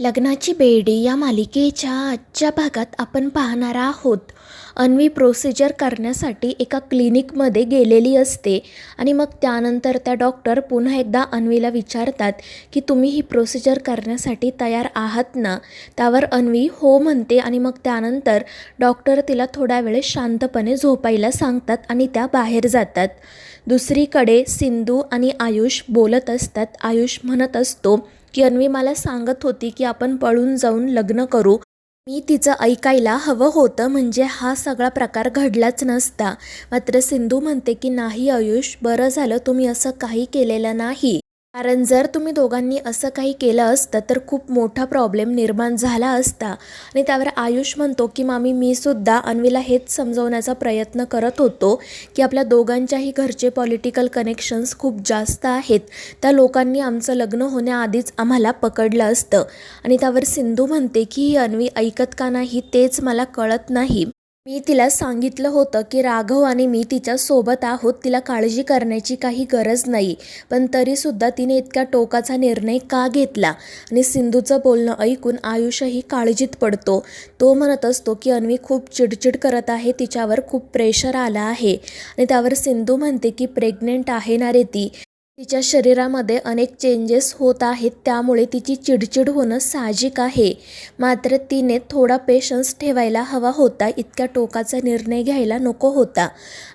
लग्नाची बेडी या मालिकेच्या आजच्या भागात आपण पाहणार आहोत. अन्वी प्रोसिजर करण्यासाठी एका क्लिनिकमध्ये गेलेली असते आणि मग त्यानंतर त्या डॉक्टर पुन्हा एकदा अन्वीला विचारतात की तुम्ही ही प्रोसिजर करण्यासाठी तयार आहात ना? त्यावर अन्वी हो म्हणते आणि मग त्यानंतर डॉक्टर तिला थोड्या वेळ शांतपणे झोपायला सांगतात आणि त्या बाहेर जातात. दुसरीकडे सिंधू आणि आयुष बोलत असतात. आयुष म्हणत असतो की अन्वी मला सांगत होती की आपण पळून जाऊन लग्न करू. मी तिचं ऐकायला हवं होतं म्हणजे हा सगळा प्रकार घडलाच नसता. मात्र सिंधू म्हणते की नाही आयुष बरं झालं तुम्ही असं काही केलेलं नाही. कारण जर तुम्ही दोघांनी असं काही केलं असतं तर खूप मोठा प्रॉब्लेम निर्माण झाला असता. आणि त्यावर आयुष म्हणतो की मामी मी सुद्धा अन्वीला हेच समजवण्याचा प्रयत्न करत होतो की आपल्या दोघांच्याही घरचे पॉलिटिकल कनेक्शन्स खूप जास्त आहेत. त्या लोकांनी आमचं लग्न होण्याआधीच आम्हाला पकडलं असतं. आणि त्यावर सिंधू म्हणते की ही अन्वी ऐकत का नाही तेच मला कळत नाही. मी तिला सांगितलं होतं की राघव आणि मी तिच्या सोबत आहोत तिला काळजी करण्याची काही गरज नाही. पण तरीसुद्धा तिने इतक्या टोकाचा निर्णय का घेतला? आणि सिंधूचं बोलणं ऐकून आयुषही काळजीत पडतो. तो म्हणत असतो की अन्वी खूप चिडचिड करत आहे तिच्यावर खूप प्रेशर आलं आहे. आणि त्यावर सिंधू म्हणते की प्रेग्नेंट आहे ना रे ती. तिच्या शरीरामध्ये अनेक चेंजेस होत आहेत त्यामुळे तिची चिडचिड होणं साहजिक आहे. मात्र तिने थोडा पेशन्स ठेवायला हवा होता इतक्या टोकाचा निर्णय घ्यायला नको होता.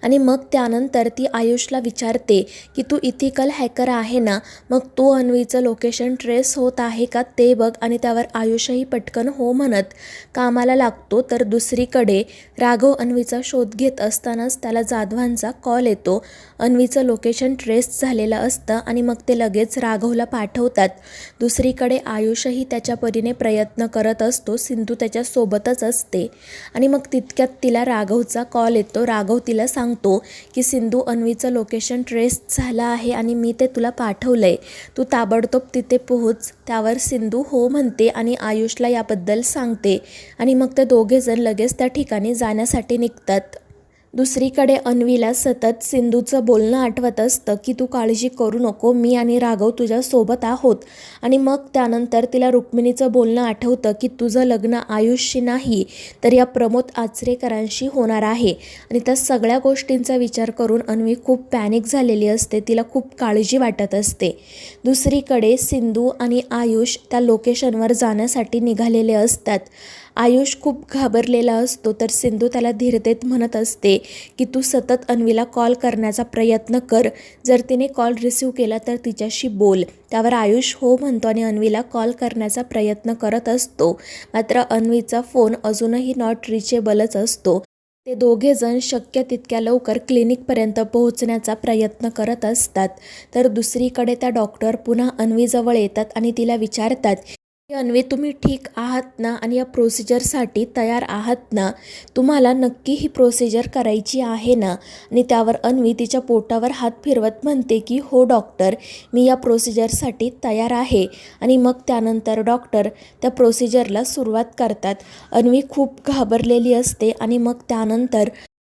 आणि मग त्यानंतर ती आयुषला विचारते की तू इथिकल हॅकर आहे ना? मग तू अन्वीचं लोकेशन ट्रेस होत आहे का? ते बघ आणि त्यावर आयुषही पटकन हो म्हणत. कामाला लागतो तर दुसरीकडे. राघव अन्वीचा शोध घेत असतानाच त्याला जाधवांचा कॉल येतो. अन्वीचं लोकेशन ट्रेस झालेलं असतं आणि मग ते लगेच राघवला पाठवतात. दुसरीकडे आयुषही त्याच्या परीने प्रयत्न करत असतो. सिंधू त्याच्यासोबतच असते. आणि मग तितक्यात तिला राघवचा कॉल येतो. राघव तिला सांगतो की सिंधू अन्वीचं लोकेशन ट्रेस झालं आहे आणि मी ते तुला पाठवलं आहे तू ताबडतोब तिथे पोहोच. त्यावर सिंधू हो म्हणते आणि आयुषला याबद्दल सांगते. आणि मग ते दोघेजण लगेच त्या ठिकाणी जाण्यासाठी निघतात. दुसरीकडे अन्वीला सतत सिंधूचं बोलणं आठवत असतं की तू काळजी करू नको मी आणि राघव तुझ्यासोबत आहोत. आणि मग त्यानंतर तिला रुक्मिणीचं बोलणं आठवतं की तुझं लग्न आयुषशी नाही तर या प्रमोद आचरेकरांशी होणार आहे. आणि त्या सगळ्या गोष्टींचा विचार करून अन्वी खूप पॅनिक झालेली असते तिला खूप काळजी वाटत असते. दुसरीकडे सिंधू आणि आयुष त्या लोकेशनवर जाण्यासाठी निघालेले असतात. आयुष खूप घाबरलेला असतो तर सिंधू त्याला धीर देत म्हणत असते की तू सतत अन्वीला कॉल करण्याचा प्रयत्न कर. जर तिने कॉल रिसीव केला तर तिच्याशी बोल. त्यावर आयुष हो म्हणतो आणि अन्वीला कॉल करण्याचा प्रयत्न करत असतो. मात्र अन्वीचा फोन अजूनही नॉट रिचेबलच असतो. ते दोघेजण शक्य तितक्या लवकर क्लिनिकपर्यंत पोहोचण्याचा प्रयत्न करत असतात. तर दुसरीकडे त्या डॉक्टर पुन्हा अन्वीजवळ येतात आणि तिला विचारतात अन्वी तुम्ही ठीक आहात ना आणि या प्रोसिजरसाठी तयार आहात ना? तुम्हाला नक्की ही प्रोसिजर करायची आहे ना? आणि त्यावर अन्वी तिच्या पोटावर हात फिरवत म्हणते की हो डॉक्टर मी या प्रोसिजरसाठी तयार आहे. आणि मग त्यानंतर डॉक्टर त्या प्रोसिजरला सुरुवात करतात. अन्वी खूप घाबरलेली असते आणि मग त्यानंतर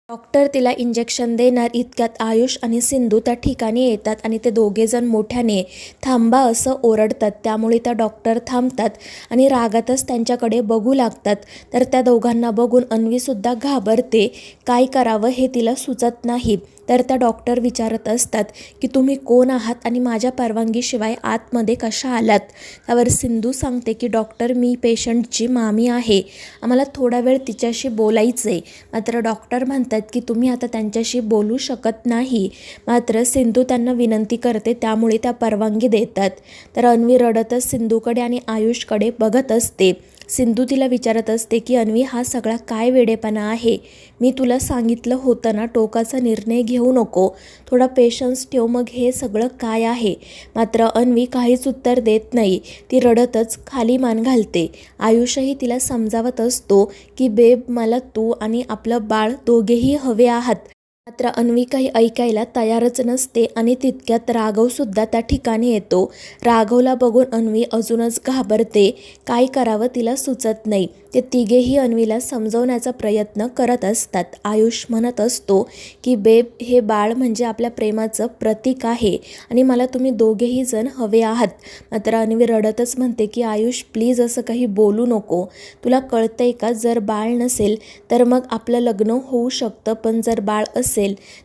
डॉक्टर तिला इंजेक्शन देणार इतक्यात आयुष आणि सिंधू त्या ठिकाणी येतात आणि ते दोघेजण मोठ्याने थांबा असं ओरडतात. त्यामुळे त्या डॉक्टर थांबतात आणि रागातच त्यांच्याकडे बघू लागतात. तर त्या दोघांना बघून अन्वीसुद्धा घाबरते. काय करावं हे तिला सुचत नाही. तर त्या डॉक्टर विचारत असतात की तुम्ही कोण आहात आणि माझ्या परवानगीशिवाय आतमध्ये कशा आलात? त्यावर सिंधू सांगते की डॉक्टर मी पेशंटची मामी आहे. आम्हाला थोडा वेळ तिच्याशी बोलायचं आहे मात्र डॉक्टर म्हणतात की तुम्ही आता त्यांच्याशी बोलू शकत नाही. मात्र सिंधू त्यांना विनंती करते त्यामुळे त्या परवानगी देतात. तर अन्वी रडतच सिंधूकडे आणि आयुषकडे बघत असते. सिंधू तिला विचारत असते की अन्वी हा सगळा काय वेडेपणा आहे? मी तुला सांगितलं होतं ना टोकाचा निर्णय घेऊ नको. थोडा पेशन्स ठेव मग हे सगळं काय आहे? मात्र अन्वी काहीच उत्तर देत नाही. ती रडतच खाली मान घालते. आयुषही तिला समजावत असतो की बेब मला तू आणि आपलं बाळ दोघेही हवे आहात. मात्र अन्वी काही ऐकायला तयारच नसते आणि तितक्यात राघवसुद्धा त्या ठिकाणी येतो. राघवला बघून अन्वी अजूनच घाबरते. काय करावं तिला सुचत नाही. ते तिघेही अन्वीला समजवण्याचा प्रयत्न करत असतात. आयुष म्हणत असतो की बेब हे बाळ म्हणजे आपल्या प्रेमाचं प्रतीक आहे आणि मला तुम्ही दोघेही जण हवे आहात मात्र अन्वी रडतच म्हणते की आयुष प्लीज असं काही बोलू नको. तुला कळतंय का? जर बाळ नसेल तर मग आपलं लग्न होऊ शकतं पण जर बाळ असेल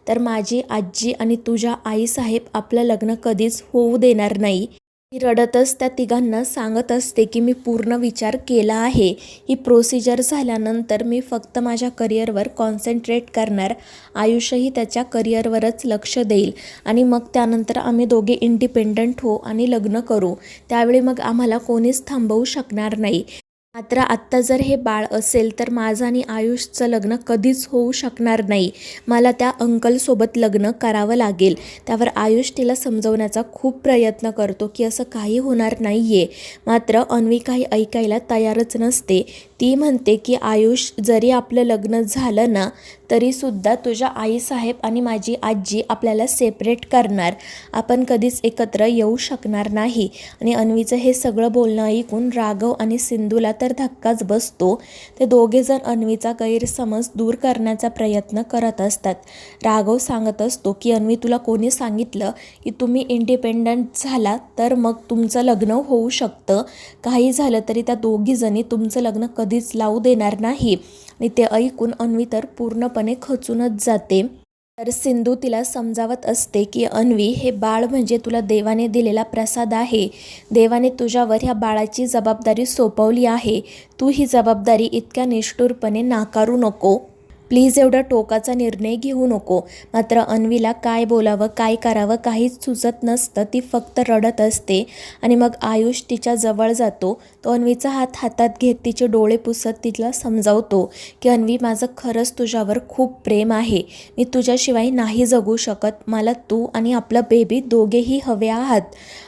तर माझी आजी आणि तुझ्या आईसाहेब आपलं लग्न कधीच होऊ देणार नाही. मी रडतच त्या तिघांना सांगत असते की मी पूर्ण विचार केला आहे. ही प्रोसिजर झाल्यानंतर मी फक्त माझ्या करिअरवर कॉन्सन्ट्रेट करणार. आयुष्यही त्याच्या करिअरवरच लक्ष देईल. आणि मग त्यानंतर आम्ही दोघे इंडिपेंडंट हो आणि लग्न करू. त्यावेळी मग आम्हाला कोणीच थांबवू शकणार नाही. मात्र आत्ता जर हे बाळ असेल तर माझं आणि आयुषचं लग्न कधीच होऊ शकणार नाही. मला त्या अंकलसोबत लग्न करावं लागेल. त्यावर आयुष तिला समजवण्याचा खूप प्रयत्न करतो की असं काही होणार नाही आहे मात्र अन्वी काही ऐकायला तयारच नसते. ती म्हणते की आयुष जरी आपलं लग्न झालं ना तरीसुद्धा तुझ्या आईसाहेब आणि माझी आजी आपल्याला सेपरेट करणार. आपण कधीच एकत्र येऊ शकणार नाही. आणि अन्वीचं हे सगळं बोलणं ऐकून राघव आणि सिंधूला तर धक्काच बसतो. ते दोघेजण अन्वीचा गैरसमज दूर करण्याचा प्रयत्न करत असतात. राघव सांगत असतो की अन्वी तुला कोणी सांगितलं की तुम्ही इंडिपेंडंट झाला तर मग तुमचं लग्न होऊ शकतं. काही झालं तरी त्या दोघीजणी तुमचं लग्न कधीच लावू देणार नाही. आणि ते ऐकून अन्वी तर पूर्णपणे खचूनच जाते. तर सिंधू तिला समजावत असते की अन्वी हे बाळ म्हणजे तुला देवाने दिलेला प्रसाद आहे. देवाने तुझ्यावर ह्या बाळाची जबाबदारी सोपवली आहे. तू ही जबाबदारी इतक्या निष्ठुरपणे नाकारू नको. प्लीज एवढा टोकाचा निर्णय घेऊ नको. मात्र अन्वीला काय बोलावं काय करावं काहीच सुचत नसतं. ती फक्त रडत असते आणि मग आयुष तिच्या जवळ जातो. तो अन्वीचा हात हातात घेत तिचे डोळे पुसत तिला समजावतो की अन्वी माझं खरंच तुझ्यावर खूप प्रेम आहे. मी तुझ्याशिवाय नाही जगू शकत. मला तू आणि आपलं बेबी दोघेही हवे आहात.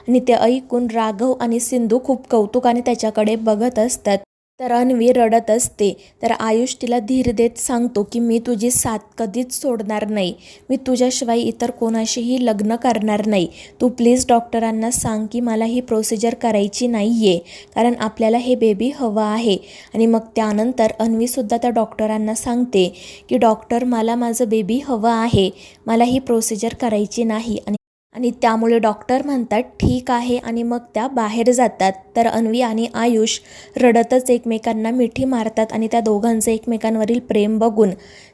आणि ते ऐकून राघव आणि सिंधू खूप कौतुकाने त्याच्याकडे बघत असतात. तर अन्वी रडत असते. तर आयुष तिला धीर देत सांगतो की मी तुझी साथ कधीच सोडणार नाही. मी तुझ्याशिवाय इतर कोणाशीही लग्न करणार नाही. तू प्लीज डॉक्टरांना सांग की मला ही प्रोसिजर करायची नाही आहे कारण आपल्याला हे बेबी हवं आहे. आणि मग त्यानंतर अन्वीसुद्धा त्या डॉक्टरांना सांगते की डॉक्टर मला माझं बेबी हवं आहे. मला ही प्रोसिजर करायची नाही. आणि आणि त्यामुळे डॉक्टर म्हणतात ठीक आहे. आणि मग त्या बाहेर जातात. तर अन्वी आणि आयुष रडतच एकमेकांना मिठी मारतात आणि त्या दोघांचं एकमेकांवरील प्रेम बघून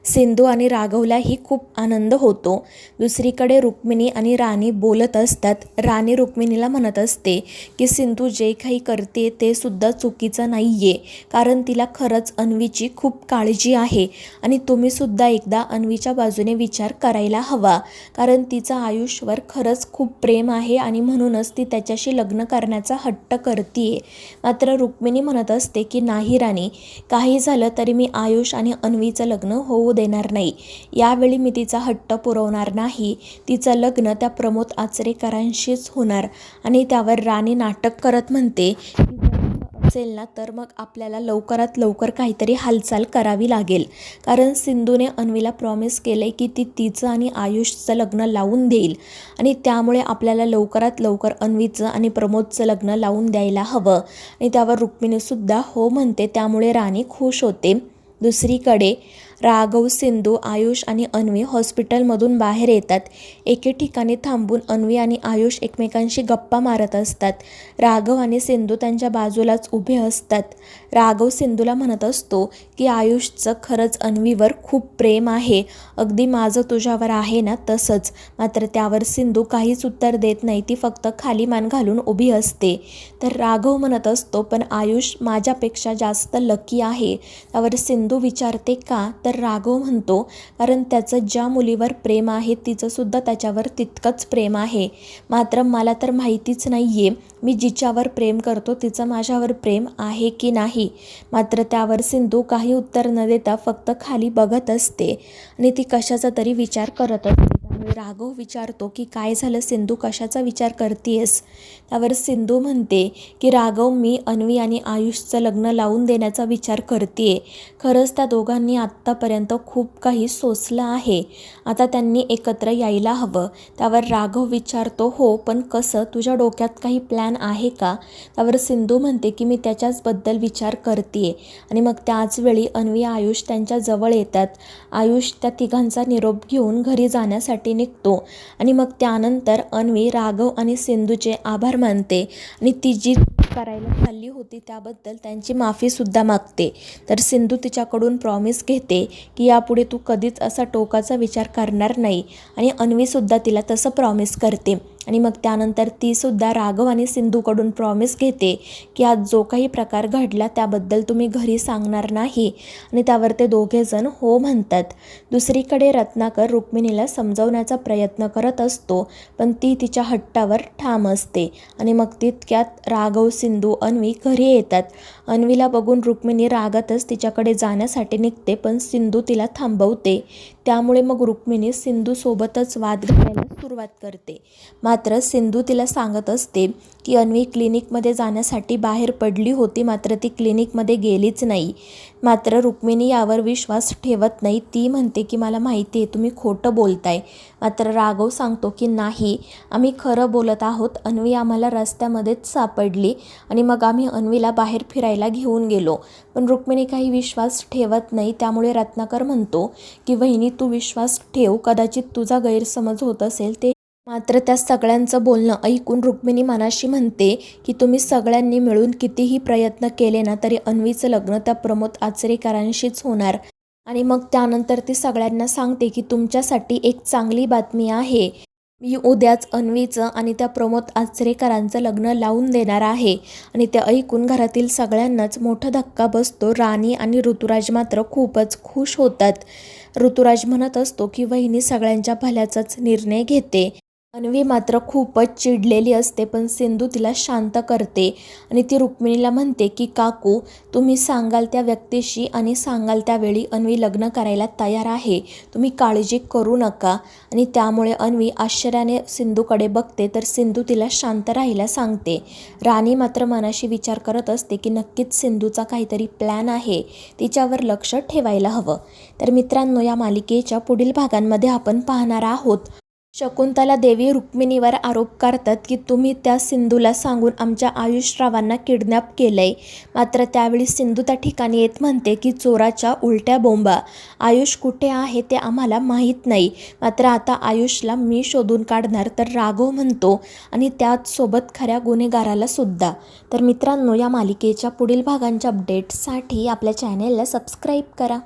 सिंधू आणि राघवलाही खूप आनंद होतो. दुसरीकडे रुक्मिणी आणि राणी बोलत असतात. राणी रुक्मिणीला म्हणत असते की सिंधू जे काही करते ते सुद्धा चुकीचं नाही आहे कारण तिला खरंच अन्वीची खूप काळजी आहे. आणि तुम्हीसुद्धा एकदा अन्वीच्या बाजूने विचार करायला हवा. कारण तिचं आयुष्यवर खरंच खूप प्रेम आहे आणि म्हणूनच ती त्याच्याशी लग्न करण्याचा हट्ट करते मात्र रुक्मिणी म्हणत असते की नाही राणी. काही झालं तरी मी आयुष आणि अन्वीचं लग्न होऊ देणार नाही. यावेळी मी तिचा हट्ट पुरवणार नाही. तिचं लग्न त्या प्रमोद आचरेकरांशीच होणार आणि त्यावर राणी नाटक करत म्हणते असेल ना तर मग आपल्याला लवकरात लवकर काहीतरी हालचाल करावी लागेल. कारण सिंधूने अन्वीला प्रॉमिस केलं की ती तिचं आणि आयुषचं लग्न लावून देईल आणि त्यामुळे आपल्याला लवकरात लवकर अन्वीचं आणि प्रमोदचं लग्न लावून द्यायला हवं. आणि त्यावर रुक्मिणीसुद्धा हो म्हणते. त्यामुळे राणी खुश होते. दुसरीकडे राघव सिंधू आयुष आणि अन्वी हॉस्पिटलमधून बाहेर येतात. एके ठिकाणी थांबून अन्वी आणि आयुष एकमेकांशी गप्पा मारत असतात. राघव आणि सिंधू त्यांच्या बाजूलाच उभे असतात. राघव सिंधूला म्हणत असतो की आयुषचं खरंच अन्वीवर खूप प्रेम आहे. अगदी माझं तुझ्यावर आहे ना तसंच. मात्र त्यावर सिंधू काहीच उत्तर देत नाही. ती फक्त खाली मान घालून उभी असते. तर राघव म्हणत असतो पण आयुष माझ्यापेक्षा जास्त लकी आहे. त्यावर सिंधू विचारते का? तर राघव म्हणतो कारण त्याचं ज्या मुलीवर प्रेम आहे तिचंसुद्धा त्याच्यावर तितकंच प्रेम आहे. मात्र मला तर माहितीच नाही आहे मी जिच्यावर प्रेम करतो तिचं माझ्यावर प्रेम आहे की नाही. मात्र त्यावर सिंधू काही उत्तर न देता फक्त खाली बघत असते. आणि ती कशाचा तरी विचार करत असते. त्यामुळे राघव विचारतो की काय झालं? सिंधू कशाचा विचार करतेस त्यावर सिंधू म्हणते की राघव मी अन्वी आणि आयुषचं लग्न लावून देण्याचा विचार करते खरंच त्या दोघांनी आत्तापर्यंत खूप काही सोसलं आहे. आता त्यांनी एकत्र यायला हवं. त्यावर राघव विचारतो हो पण कसं? तुझ्या डोक्यात काही प्लॅन आहे का? त्यावर सिंधू म्हणते की मी त्याच्याचबद्दल विचार करते आणि मग त्याचवेळी अन्वी आयुष त्यांच्या जवळ येतात. आयुष त्या तिघांचा निरोप घेऊन घरी जाण्यासाठी निघतो. आणि मग त्यानंतर अन्वी राघव आणि सिंधूचे आभार मानते. आणि ती जी करायला चालली होती त्याबद्दल त्यांची माफीसुद्धा मागते. तर सिंधू तिच्याकडून प्रॉमिस घेते की यापुढे तू कधीच असा टोकाचा विचार करणार नाही. आणि अन्वीसुद्धा तिला तसं प्रॉमिस करते. आणि मग त्यानंतर तीसुद्धा राघव आणि सिंधूकडून प्रॉमिस घेते की आज जो काही प्रकार घडला त्याबद्दल तुम्ही घरी सांगणार नाही. आणि त्यावर ते दोघेजण हो म्हणतात. दुसरीकडे रत्नाकर रुक्मिणीला समजवण्याचा प्रयत्न करत असतो पण ती तिच्या हट्टावर ठाम असते. आणि मग तितक्यात राघव सिंधू अन्वी घरी येतात. अन्वीला बघून रुक्मिणी रागातच तिच्याकडे जाण्यासाठी निघते पण सिंधू तिला थांबवते. त्यामुळे मग रुक्मिणी सिंधूसोबतच वाद घालायला सुरुवात करते. मात्र सिंधू तिला सांगत असते की अन्वी क्लिनिकमध्ये जाण्यासाठी बाहेर पडली होती मात्र ती क्लिनिकमध्ये गेलीच नाही. मात्र रुक्मिणी यावर विश्वास ठेवत नाही. ती म्हणते की मला माहिती आहे तुम्ही खोटं बोलताय. मात्र राघव सांगतो की नाही आम्ही खरं बोलत आहोत. अन्वी आम्हाला रस्त्यामध्येच सापडली आणि मग आम्ही अन्वीला बाहेर फिरायला घेऊन गेलो. पण रुक्मिणी काही विश्वास ठेवत नाही. त्यामुळे रत्नाकर म्हणतो की वहिनी तू विश्वास ठेव. कदाचित तुझा गैरसमज होत असेल ते. मात्र त्या सगळ्यांचं बोलणं ऐकून रुक्मिणी मनाशी म्हणते की तुम्ही सगळ्यांनी मिळून कितीही प्रयत्न केले ना तरी अन्वीचं लग्न त्या प्रमोद आचरेकरांशीच होणार. आणि मग त्यानंतर ती सगळ्यांना सांगते की तुमच्यासाठी एक चांगली बातमी आहे. मी उद्याच अन्वीचं आणि त्या प्रमोद आचरेकरांचं लग्न लावून देणार आहे. आणि ते ऐकून घरातील सगळ्यांनाच मोठा धक्का बसतो. राणी आणि ऋतुराज मात्र खूपच खुश होतात. ऋतुराज म्हणत असतो की वहिनी सगळ्यांच्या भल्याचाच निर्णय घेते. अन्वी मात्र खूपच चिडलेली असते पण सिंधू तिला शांत करते आणि ती रुक्मिणीला म्हणते की काकू तुम्ही सांगाल त्या व्यक्तीशी आणि सांगाल त्यावेळी अन्वी लग्न करायला तयार आहे. तुम्ही काळजी करू नका. आणि त्यामुळे अन्वी आश्चर्याने सिंधूकडे बघते तर सिंधू तिला शांत राहायला सांगते. राणी मात्र मनाशी विचार करत असते की नक्कीच सिंधूचा काहीतरी प्लॅन आहे तिच्यावर लक्ष ठेवायला हवं. तर मित्रांनो या मालिकेच्या पुढील भागांमध्ये आपण पाहणार आहोत. शकुंतला देवी रुक्मिणीवर आरोप करतात की तुम्ही त्या सिंधूला सांगून आमच्या आयुषरावांना किडनॅप केलंय. मात्र त्यावेळी सिंधू त्या ठिकाणी येत म्हणते की चोराच्या उलट्या बोंबा. आयुष कुठे आहे ते आम्हाला माहीत नाही. मात्र आता आयुषला मी शोधून काढणार तर राघव म्हणतो आणि त्याचसोबत खऱ्या गुन्हेगाराला सुद्धा. तर मित्रांनो या मालिकेच्या पुढील भागांच्या अपडेट्ससाठी आपल्या चॅनेलला सबस्क्राईब करा.